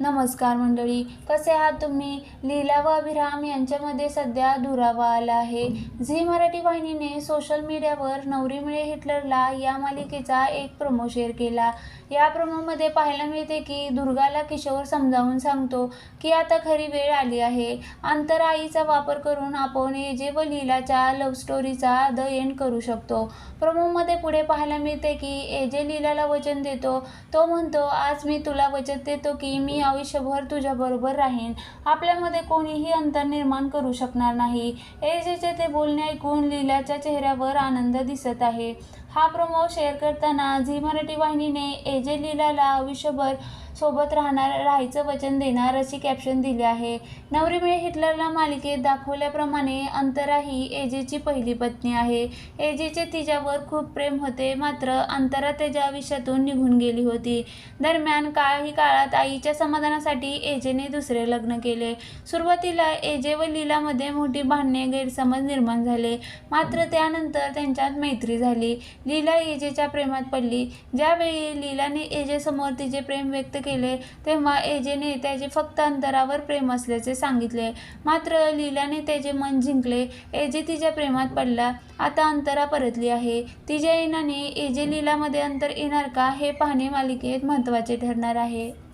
नमस्कार मंडळी कसे आहात तुम्ही? लीला व अभिराम यांच्यामध्ये सध्या दुरावा आला आहे. झी मराठी वाहिनीने सोशल मीडियावर नवरी मिळे हिटलरला या मालिकेचा एक प्रोमो शेअर केला. या प्रोमोमध्ये पाहायला मिळते की दुर्गाला किशोर समजावून सांगतो की आता खरी वेळ आली आहे. अंतराईचा वापर करून आपण एजे व लीलाच्या लव्ह स्टोरीचा द एंड करू शकतो. प्रोमोमध्ये पुढे पाहायला मिळते की एजे लीलाला वचन देतो. तो म्हणतो आज मी तुला वचन देतो की मी आयुष्यभर तुझ्याबरोबर राहीन. आपल्यामध्ये कोणीही अंतर निर्माण करू शकणार नाही. एजेचे ते बोलणे ऐकून लीलाच्या चेहऱ्यावर आनंद दिसत आहे. हा प्रोमो शेअर करताना झी मराठी वाहिनीने एजे लीलाला आयुष्यभर सोबत राहणार राहायचं वचन देणार अशी कॅप्शन दिली आहे. नवरी मिळे हिटलरला मालिकेत दाखवल्याप्रमाणे अंतरा ही एजेची पहिली पत्नी आहे. एजेचे तिच्यावर खूप प्रेम होते मात्र अंतरा त्याच्या आयुष्यातून निघून गेली होती. दरम्यान काही काळात आईच्या समाधानासाठी एजेने दुसरे लग्न केले. सुरुवातीला एजे व लीलामध्ये मोठी भांडणे गैरसमज निर्माण झाले. मात्र त्यानंतर त्यांच्यात मैत्री झाली. लीला एजेच्या प्रेमात पडली. ज्यावेळी लीलाने एजेसमोर तिचे प्रेम व्यक्त केले तेव्हा एजेने त्याचे फक्त अंतरावर प्रेम असल्याचे सांगितले. मात्र लीलाने त्याचे मन जिंकले एजे तिच्या प्रेमात पडला आता अंतरा परतली आहे. तिच्या येण्याने एजे लीलामध्ये अंतर येणार का हे पाहणे मालिकेत महत्त्वाचे ठरणार आहे.